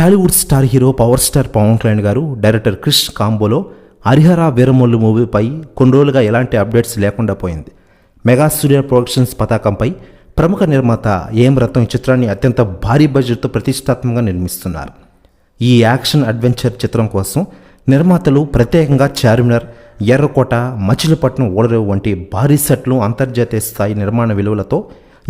Tollywood star hero power star Pawan Kalyan garu director Krish కాంబోలో Harihara Veeramallu మూవీపై కొన్ని రోజులుగా ఎలాంటి అప్డేట్స్ లేకుండా పోయింది. మెగా సూర్య ప్రొడక్షన్స్ పతాకంపై ప్రముఖ నిర్మాత ఏం రత్నం ఈ చిత్రాన్ని అత్యంత భారీ బడ్జెట్తో ప్రతిష్టాత్మకంగా నిర్మిస్తున్నారు. ఈ యాక్షన్ అడ్వెంచర్ చిత్రం కోసం నిర్మాతలు ప్రత్యేకంగా చార్మినార్ ఎర్రకోట మచిలీపట్నం ఓడరేవు వంటి భారీ సెట్లు అంతర్జాతీయ స్థాయి నిర్మాణ విలువలతో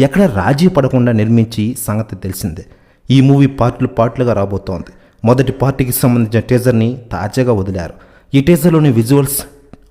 ఎక్కడ రాజీ పడకుండా నిర్మించి సంగతి తెలిసిందే. ఈ మూవీ పార్ట్లు పార్ట్లుగా రాబోతోంది. మొదటి పార్టీకి సంబంధించిన టీజర్ని తాజాగా వదిలారు. ఈ టీజర్లోని విజువల్స్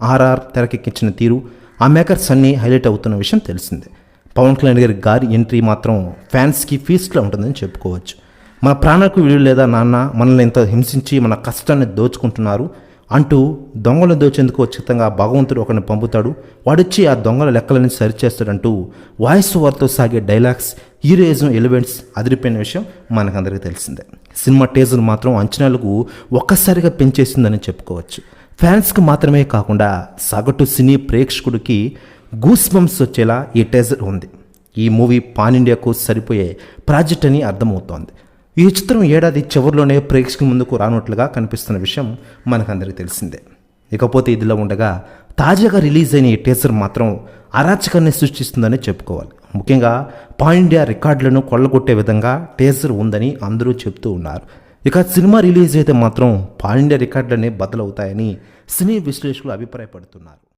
ఆర్ఆర్ తెరకెక్కించిన తీరు ఆ మేకర్స్ అన్నీ హైలైట్ అవుతున్న విషయం తెలిసిందే. పవన్ కళ్యాణ్ గారి గారి ఎంట్రీ మాత్రం ఫ్యాన్స్కి ఫీస్ట్లో ఉంటుందని చెప్పుకోవచ్చు. మన ప్రాణాలకు విలువ లేదా నాన్న మనల్ని ఇంత హింసించి మన కష్టాన్ని దోచుకుంటున్నారు అంటూ దొంగలు దోచేందుకు ఖచ్చితంగా భగవంతుడు ఒకరిని పంపుతాడు. వాడొచ్చి ఆ దొంగల లెక్కలని సరిచేస్తాడంటూ వాయిస్ ఓవర్తో సాగే డైలాగ్స్ హీరోయిజం ఎలిమెంట్స్ అదిరిపోయిన విషయం మనకందరికీ తెలిసిందే. సినిమా టేజర్ మాత్రం అంచనాలకు ఒక్కసారిగా పెంచేసిందని చెప్పుకోవచ్చు. ఫ్యాన్స్కి మాత్రమే కాకుండా సగటు సినీ ప్రేక్షకుడికి గూస్ బంప్స్ వచ్చేలా ఈ టేజర్ ఉంది. ఈ మూవీ పాన్ ఇండియాకు సరిపోయే ప్రాజెక్ట్ అని అర్థమవుతోంది. ఈ చిత్రం ఏడాది చివరిలోనే ప్రేక్షకుల ముందుకు రానట్లుగా కనిపిస్తున్న విషయం మనకందరికీ తెలిసిందే. ఇకపోతే ఇదిలో ఉండగా తాజాగా రిలీజ్ అయిన ఈ టీజర్ మాత్రం అరాచకాన్ని సృష్టిస్తుందని చెప్పుకోవాలి. ముఖ్యంగా పాన్ రికార్డులను కొల్లగొట్టే విధంగా టీజర్ ఉందని అందరూ చెప్తూ ఉన్నారు. ఇక సినిమా రిలీజ్ అయితే మాత్రం పాన్ రికార్డులనే బదులవుతాయని సినీ విశ్లేషకులు అభిప్రాయపడుతున్నారు.